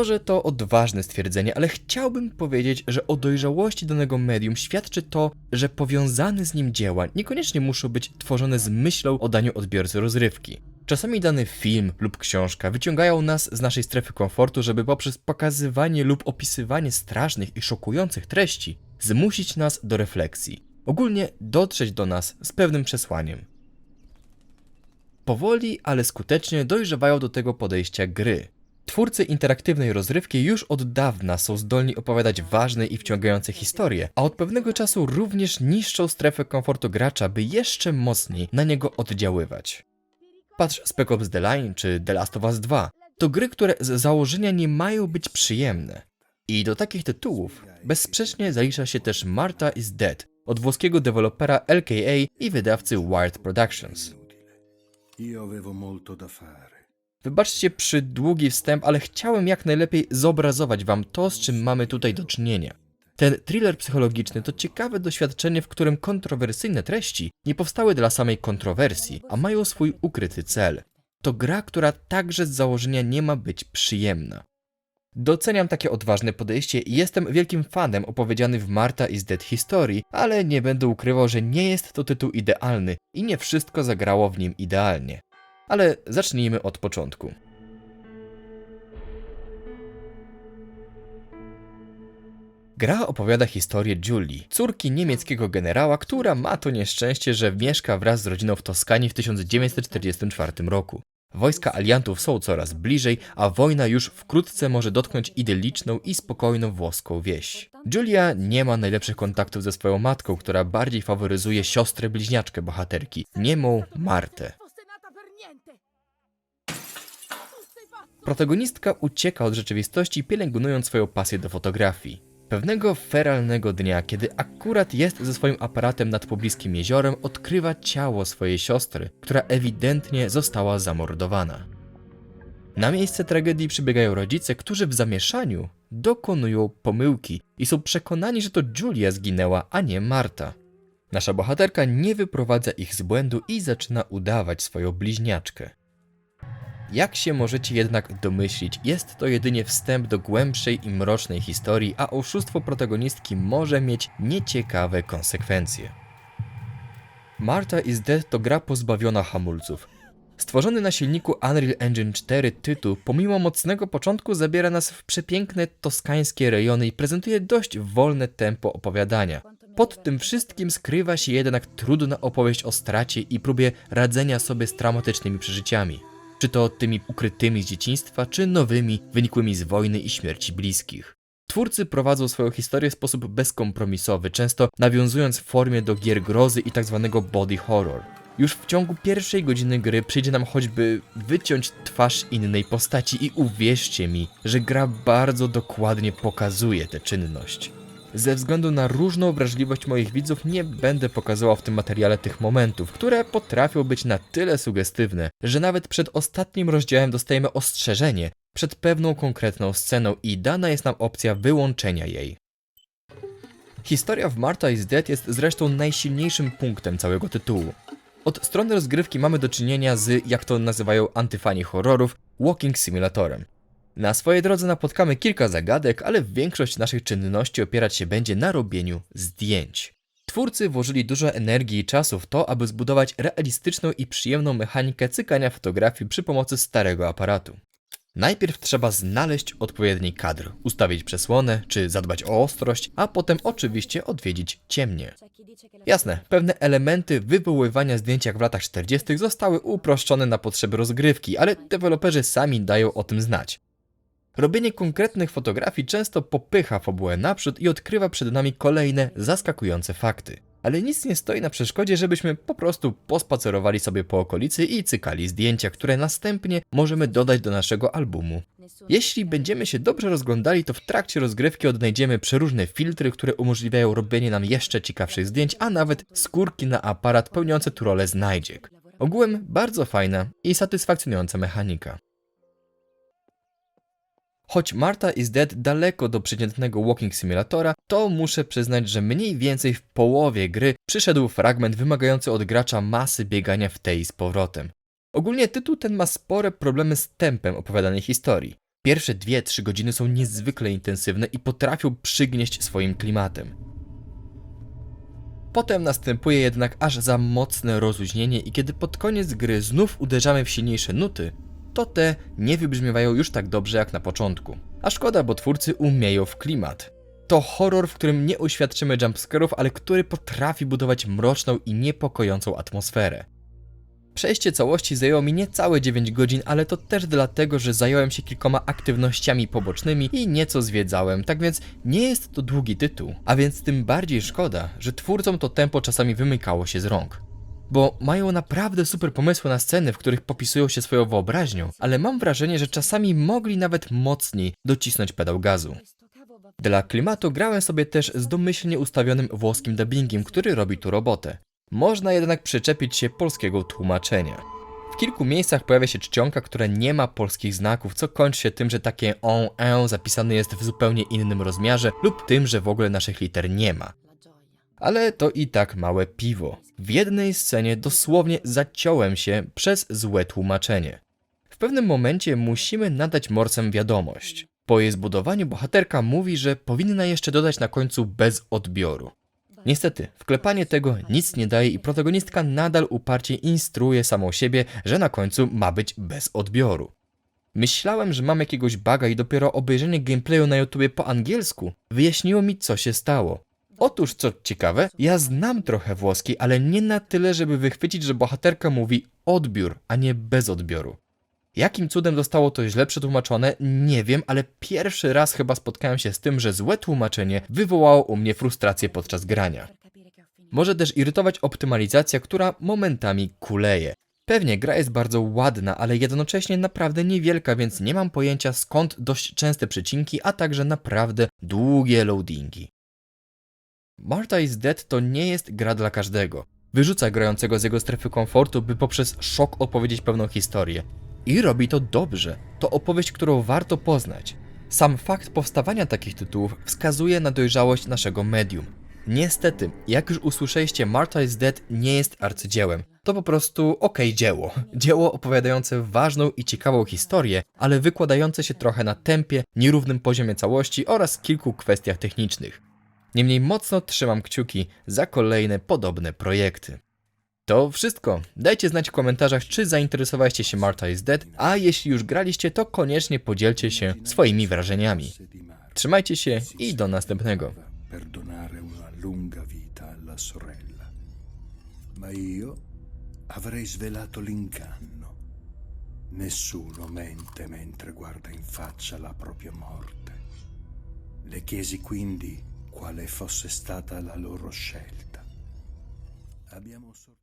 Może to odważne stwierdzenie, ale chciałbym powiedzieć, że o dojrzałości danego medium świadczy to, że powiązane z nim dzieła niekoniecznie muszą być tworzone z myślą o daniu odbiorcy rozrywki. Czasami dany film lub książka wyciągają nas z naszej strefy komfortu, żeby poprzez pokazywanie lub opisywanie strasznych i szokujących treści zmusić nas do refleksji. Ogólnie dotrzeć do nas z pewnym przesłaniem. Powoli, ale skutecznie dojrzewają do tego podejścia gry. Twórcy interaktywnej rozrywki już od dawna są zdolni opowiadać ważne i wciągające historie, a od pewnego czasu również niszczą strefę komfortu gracza, by jeszcze mocniej na niego oddziaływać. Patrz Spec Ops The Line czy The Last of Us 2. To gry, które z założenia nie mają być przyjemne. I do takich tytułów bezsprzecznie zalicza się też Marta is Dead od włoskiego dewelopera LKA i wydawcy Wired Productions. Io avevo molto da fare. Wybaczcie przy długi wstęp, ale chciałem jak najlepiej zobrazować wam to, z czym mamy tutaj do czynienia. Ten thriller psychologiczny to ciekawe doświadczenie, w którym kontrowersyjne treści nie powstały dla samej kontrowersji, a mają swój ukryty cel. To gra, która także z założenia nie ma być przyjemna. Doceniam takie odważne podejście i jestem wielkim fanem opowiedzianej w Marta is Dead historii, ale nie będę ukrywał, że nie jest to tytuł idealny i nie wszystko zagrało w nim idealnie. Ale zacznijmy od początku. Gra opowiada historię Julii, córki niemieckiego generała, która ma to nieszczęście, że mieszka wraz z rodziną w Toskanii w 1944 roku. Wojska aliantów są coraz bliżej, a wojna już wkrótce może dotknąć idyliczną i spokojną włoską wieś. Julia nie ma najlepszych kontaktów ze swoją matką, która bardziej faworyzuje siostrę bliźniaczkę bohaterki, niemą Martę. Protagonistka ucieka od rzeczywistości, pielęgnując swoją pasję do fotografii. Pewnego feralnego dnia, kiedy akurat jest ze swoim aparatem nad pobliskim jeziorem, odkrywa ciało swojej siostry, która ewidentnie została zamordowana. Na miejsce tragedii przybiegają rodzice, którzy w zamieszaniu dokonują pomyłki i są przekonani, że to Julia zginęła, a nie Marta. Nasza bohaterka nie wyprowadza ich z błędu i zaczyna udawać swoją bliźniaczkę. Jak się możecie jednak domyślić, jest to jedynie wstęp do głębszej i mrocznej historii, a oszustwo protagonistki może mieć nieciekawe konsekwencje. Marta is Dead to gra pozbawiona hamulców. Stworzony na silniku Unreal Engine 4 tytuł, pomimo mocnego początku, zabiera nas w przepiękne toskańskie rejony i prezentuje dość wolne tempo opowiadania. Pod tym wszystkim skrywa się jednak trudna opowieść o stracie i próbie radzenia sobie z traumatycznymi przeżyciami czy to tymi ukrytymi z dzieciństwa, czy nowymi, wynikłymi z wojny i śmierci bliskich. Twórcy prowadzą swoją historię w sposób bezkompromisowy, często nawiązując w formie do gier grozy i tzw. body horror. Już w ciągu pierwszej godziny gry przyjdzie nam choćby wyciąć twarz innej postaci i uwierzcie mi, że gra bardzo dokładnie pokazuje tę czynność. Ze względu na różną wrażliwość moich widzów nie będę pokazywał w tym materiale tych momentów, które potrafią być na tyle sugestywne, że nawet przed ostatnim rozdziałem dostajemy ostrzeżenie przed pewną konkretną sceną i dana jest nam opcja wyłączenia jej. Historia w Marta is Dead jest zresztą najsilniejszym punktem całego tytułu. Od strony rozgrywki mamy do czynienia z, jak to nazywają antyfani horrorów, walking simulatorem. Na swojej drodze napotkamy kilka zagadek, ale większość naszych czynności opierać się będzie na robieniu zdjęć. Twórcy włożyli dużo energii i czasu w to, aby zbudować realistyczną i przyjemną mechanikę cykania fotografii przy pomocy starego aparatu. Najpierw trzeba znaleźć odpowiedni kadr, ustawić przesłonę, czy zadbać o ostrość, a potem oczywiście odwiedzić ciemnie. Jasne, pewne elementy wywoływania zdjęć jak w latach 40. zostały uproszczone na potrzeby rozgrywki, ale deweloperzy sami dają o tym znać. Robienie konkretnych fotografii często popycha fabułę naprzód i odkrywa przed nami kolejne zaskakujące fakty. Ale nic nie stoi na przeszkodzie, żebyśmy po prostu pospacerowali sobie po okolicy i cykali zdjęcia, które następnie możemy dodać do naszego albumu. Jeśli będziemy się dobrze rozglądali, to w trakcie rozgrywki odnajdziemy przeróżne filtry, które umożliwiają robienie nam jeszcze ciekawszych zdjęć, a nawet skórki na aparat pełniące tu rolę znajdziek. Ogółem bardzo fajna i satysfakcjonująca mechanika. Choć Marta is Dead daleko do przeciętnego walking simulatora, to muszę przyznać, że mniej więcej w połowie gry przyszedł fragment wymagający od gracza masy biegania w tej z powrotem. Ogólnie tytuł ten ma spore problemy z tempem opowiadanej historii. Pierwsze 2-3 godziny są niezwykle intensywne i potrafią przygnieść swoim klimatem. Potem następuje jednak aż za mocne rozluźnienie i kiedy pod koniec gry znów uderzamy w silniejsze nuty, to te nie wybrzmiewają już tak dobrze jak na początku. A szkoda, bo twórcy umieją w klimat. To horror, w którym nie uświadczymy jumpscarów, ale który potrafi budować mroczną i niepokojącą atmosferę. Przejście całości zajęło mi niecałe 9 godzin, ale to też dlatego, że zająłem się kilkoma aktywnościami pobocznymi i nieco zwiedzałem, tak więc nie jest to długi tytuł. A więc tym bardziej szkoda, że twórcom to tempo czasami wymykało się z rąk. Bo mają naprawdę super pomysły na sceny, w których popisują się swoją wyobraźnią, ale mam wrażenie, że czasami mogli nawet mocniej docisnąć pedał gazu. Dla klimatu grałem sobie też z domyślnie ustawionym włoskim dubbingiem, który robi tu robotę. Można jednak przyczepić się polskiego tłumaczenia. W kilku miejscach pojawia się czcionka, która nie ma polskich znaków, co kończy się tym, że takie on, e zapisane jest w zupełnie innym rozmiarze lub tym, że w ogóle naszych liter nie ma. Ale to i tak małe piwo. W jednej scenie dosłownie zaciąłem się przez złe tłumaczenie. W pewnym momencie musimy nadać morcem wiadomość. Po jej zbudowaniu bohaterka mówi, że powinna jeszcze dodać na końcu bez odbioru. Niestety, wklepanie tego nic nie daje i protagonistka nadal uparcie instruuje samą siebie, że na końcu ma być bez odbioru. Myślałem, że mam jakiegoś baga i dopiero obejrzenie gameplayu na YouTubie po angielsku wyjaśniło mi, co się stało. Otóż, co ciekawe, ja znam trochę włoski, ale nie na tyle, żeby wychwycić, że bohaterka mówi odbiór, a nie bez odbioru. Jakim cudem zostało to źle przetłumaczone, nie wiem, ale pierwszy raz chyba spotkałem się z tym, że złe tłumaczenie wywołało u mnie frustrację podczas grania. Może też irytować optymalizacja, która momentami kuleje. Pewnie gra jest bardzo ładna, ale jednocześnie naprawdę niewielka, więc nie mam pojęcia skąd dość częste przecinki, a także naprawdę długie loadingi. Marta is Dead to nie jest gra dla każdego. Wyrzuca grającego z jego strefy komfortu, by poprzez szok opowiedzieć pewną historię. I robi to dobrze. To opowieść, którą warto poznać. Sam fakt powstawania takich tytułów wskazuje na dojrzałość naszego medium. Niestety, jak już usłyszeliście, Marta is Dead nie jest arcydziełem. To po prostu okej dzieło. Dzieło opowiadające ważną i ciekawą historię, ale wykładające się trochę na tempie, nierównym poziomie całości oraz kilku kwestiach technicznych. Niemniej mocno trzymam kciuki za kolejne podobne projekty. To wszystko. Dajcie znać w komentarzach, czy zainteresowaliście się Marta is Dead, a jeśli już graliście, to koniecznie podzielcie się swoimi wrażeniami. Trzymajcie się i do następnego. Avrei svelato l'inganno. Nessuno mente mentre guarda in faccia la propria morte. Le chiesi quindi quale fosse stata la loro scelta. Abbiamo sor-